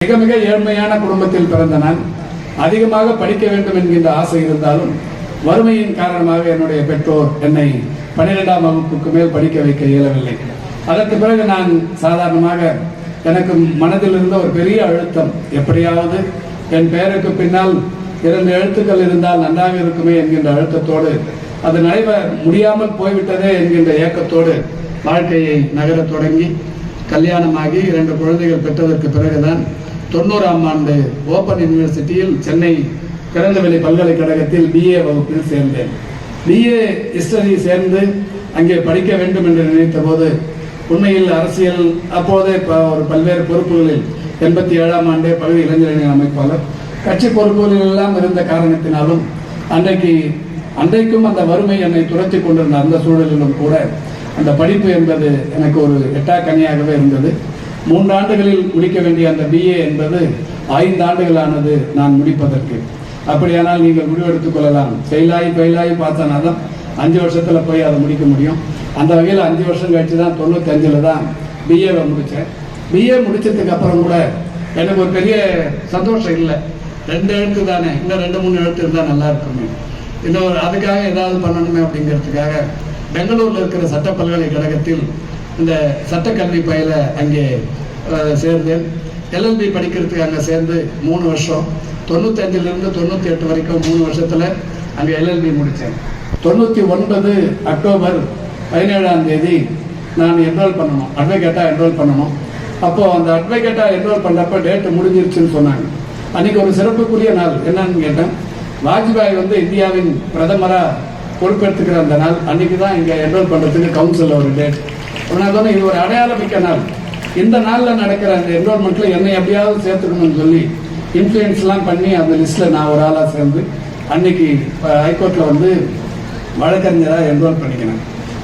மிக மிக ஏழ்மையான குடும்பத்தில் பிறந்த நான் அதிகமாக படிக்க வேண்டும் என்கின்ற ஆசை இருந்தாலும் வறுமையின் காரணமாக என்னுடைய பெற்றோர் என்னை பன்னிரெண்டாம் வகுப்புக்கு மேல் படிக்க வைக்க இயலவில்லை. அதற்கு பிறகு நான் சாதாரணமாக எனக்கு மனதில் இருந்த ஒரு பெரிய அழுத்தம் எப்படியாவது என் பெயருக்கு பின்னால் இரண்டு எழுத்துக்கள் இருந்தால் நன்றாக இருக்குமே என்கின்ற அழுத்தத்தோடு அது நடைபெற முடியாமல் போய்விட்டதே என்கின்ற ஏக்கத்தோடு வாழ்க்கையை நகரத் தொடங்கி கல்யாணமாகி இரண்டு குழந்தைகள் பெற்றதற்கு பிறகுதான் தொண்ணூறாம் ஆண்டு ஓப்பன் யூனிவர்சிட்டியில் சென்னை திறந்தவெளி பல்கலைக்கழகத்தில் பிஏ வகுப்பில் சேர்ந்தேன். பிஏ ஹிஸ்டரி சேர்ந்து அங்கே படிக்க வேண்டும் என்று நினைத்த போது உண்மையில் அரசியல் அப்போதே ஒரு பல்வேறு பொறுப்புகளில் எண்பத்தி ஏழாம் ஆண்டே பகுதி இளைஞரணி அமைப்பாளர். கட்சி பொறுப்புகளில் எல்லாம் இருந்த காரணத்தினாலும் அன்றைக்கு அன்றைக்கும் அந்த வறுமை என்னை துரத்தி கொண்டிருந்த அந்த சூழலிலும் கூட அந்த படிப்பு என்பது எனக்கு ஒரு எட்டாக்கனியாகவே இருந்தது. மூன்று ஆண்டுகளில் முடிக்க வேண்டிய அந்த பிஏ என்பது ஐந்து ஆண்டுகளானது நான் முடிப்பதற்கு. அப்படியானால் நீங்கள் முடிவெடுத்துக் கொள்ளலாம். ஃபெயிலாகி ஃபெயிலாகி பார்த்தனா தான் அஞ்சு வருஷத்தில் போய் அதை முடிக்க முடியும். அந்த வகையில் அஞ்சு வருஷம் கழிச்சு தான் தொண்ணூத்தஞ்சில் தான் பிஏவை முடித்தேன். பிஏ முடித்ததுக்கு அப்புறம் கூட எனக்கு ஒரு பெரிய சந்தோஷம் இல்லை. ரெண்டு எழுத்து தானே. இன்னும் ரெண்டு மூணு எழுத்து இருந்தால் நல்லா இருக்குமே. இன்னொரு அதுக்காக ஏதாவது பண்ணணுமே அப்படிங்கிறதுக்காக பெங்களூரில் இருக்கிற சட்ட பல்கலைக்கழகத்தில் இந்த சட்டக்கல்வி பயில அங்கே சேர்ந்தேன். எல்எல்பி படிக்கிறதுக்கு அங்கே சேர்ந்து மூணு வருஷம். தொண்ணூத்தஞ்சிலிருந்து தொண்ணூற்றி எட்டு வரைக்கும் மூணு வருஷத்தில் அங்கே எல்எல்பி முடித்தேன். தொண்ணூற்றி ஒன்பது அக்டோபர் பதினேழாம் தேதி நான் என்ரோல் பண்ணணும். அட்வொகேட்டாக என்ரோல் பண்ணணும். அப்போது அந்த அட்வொகேட்டாக என்ரோல் பண்ணுறப்ப டேட்டு முடிஞ்சிருச்சுன்னு சொன்னாங்க. அன்னைக்கு ஒரு சிறப்புக்குரிய நாள். என்னன்னு கேட்டேன். வாஜ்பாய் வந்து இந்தியாவின் பிரதமராக பொறுப்பெடுத்துக்கிற அந்த நாள். அன்னைக்கு தான் இங்கே என்ரோல் பண்ணுறதுக்கு கவுன்சிலில் ஒரு டேட் நான் சொன்னேன் இது ஒரு அடையாளமிக்க நாள். இந்த நாளில் நடக்கிற அந்த என்ரோல்மெண்ட்ல என்னை எப்படியாவது சேர்த்துக்கணும்னு சொல்லி இன்ஃப்ளூயன்ஸ்லாம் பண்ணி அந்த லிஸ்ட்ல நான் ஒரு ஆளாக சேர்ந்து அன்னைக்கு அஹ், ஹைகோர்ட்ல வந்து வழக்கறிஞராக என்ரோல் பண்ணிக்கினேன்.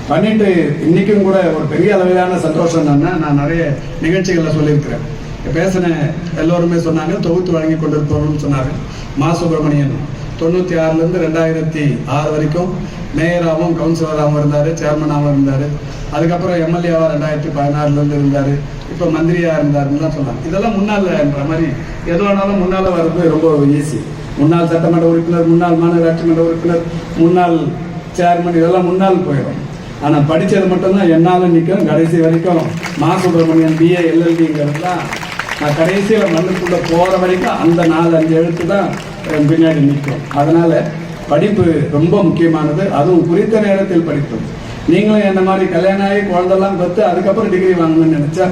பண்ணிட்டு இன்னைக்கும் கூட ஒரு பெரிய அளவிலான சந்தோஷம் என்னன்னா நான் நிறைய நிகழ்ச்சிகளில் சொல்லியிருக்கிறேன். பேசின எல்லோருமே சொன்னாங்க தொகுத்து வழங்கி கொண்டிருப்பவர்கள் சொன்னாங்க மா சுப்பிரமணியன். தொண்ணூற்றி ஆறுலேருந்து ரெண்டாயிரத்தி ஆறு வரைக்கும் மேயராகவும் கவுன்சிலராகவும் இருந்தார் சேர்மனாகவும் இருந்தார். அதுக்கப்புறம் எம்எல்ஏவாக ரெண்டாயிரத்தி பதினாறுலேருந்து இருந்தார். இப்போ மந்திரியாக இருந்தாருன்னு தான் சொன்னாங்க. இதெல்லாம் முன்னாள்ன்ற மாதிரி எது வேணாலும் முன்னால் வர்றது ரொம்ப ஈஸி முன்னாள் சட்டமன்ற உறுப்பினர் முன்னாள் மாநகராட்சி மன்ற உறுப்பினர் முன்னாள் சேர்மன் இதெல்லாம் முன்னால் போயிடும். ஆனால் படித்தது மட்டும்தான் என்னால் நிற்கும் கடைசி வரைக்கும் மா சுப்பிரமணியன் பிஏ எல்எல்பிங்கிறது தான் நான் கடைசியில் மண்ணுக்குள்ள போகிற வரைக்கும் அந்த நாலு அஞ்சு எழுத்து தான் பின்னாடி நிற்கும். அதனால படிப்பு ரொம்ப முக்கியமானது. அதுவும் குறித்த நேரத்தில் படிப்பது நீங்களும் என்ன மாதிரி கல்யாணம் ஆகி குழந்தெல்லாம் பெற்று அதுக்கப்புறம் டிகிரி வாங்கணும்னு நினச்சா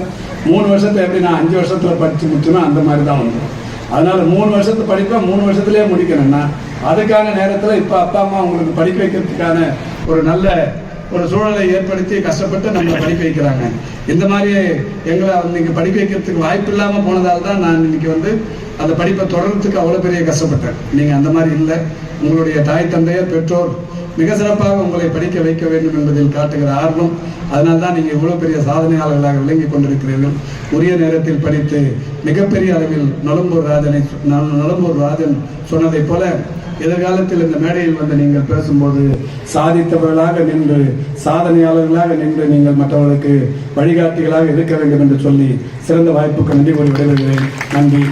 மூணு வருஷத்தை எப்படி நான் அஞ்சு வருஷத்தில் படித்து முடிச்சோன்னா அந்த மாதிரி தான் வந்து அதனால் மூணு வருஷத்து படிப்பை மூணு வருஷத்துலேயே முடிக்கணும்னா அதுக்கான நேரத்தில் இப்போ அப்பா அம்மா உங்களுக்கு படிக்க வைக்கிறதுக்கான ஒரு நல்ல ஒரு சூழலை ஏற்படுத்தி கஷ்டப்பட்டு நம்மளை படிக்க வைக்கிறாங்க. இந்த மாதிரி எங்களை வந்து இங்க படிக்க வைக்கிறதுக்கு வாய்ப்பு இல்லாமல் போனதால் தான் நான் இன்னைக்கு வந்து அந்த படிப்பை தொடர்றதுக்கு அவ்வளோ பெரிய கஷ்டப்பட்டேன். நீங்கள் அந்த மாதிரி இல்லை. உங்களுடைய தாய் தந்தையர் பெற்றோர் மிக சிறப்பாக உங்களை படிக்க வைக்க வேண்டும் என்பதில் காட்டுகிற ஆர்வம். அதனால தான் நீங்கள் இவ்வளோ பெரிய சாதனையாளர்களாக விளங்கிக் கொண்டிருக்கிறீர்கள். உரிய நேரத்தில் படித்து மிகப்பெரிய அளவில் நலம்பூர் ராஜனை நல- நலம்பூர் ராஜன் சொன்னதைப் போல எதிர்காலத்தில் இந்த மேடையில் வந்து நீங்கள் பேசும்போது சாதித்தவர்களாக நின்று சாதனையாளர்களாக நின்று நீங்கள் மற்றவர்களுக்கு வழிகாட்டிகளாக இருக்க வேண்டும் என்று சொல்லி சிறந்த வாய்ப்புக்கு நன்றி கூறி விடைபெறுகிறேன். நன்றி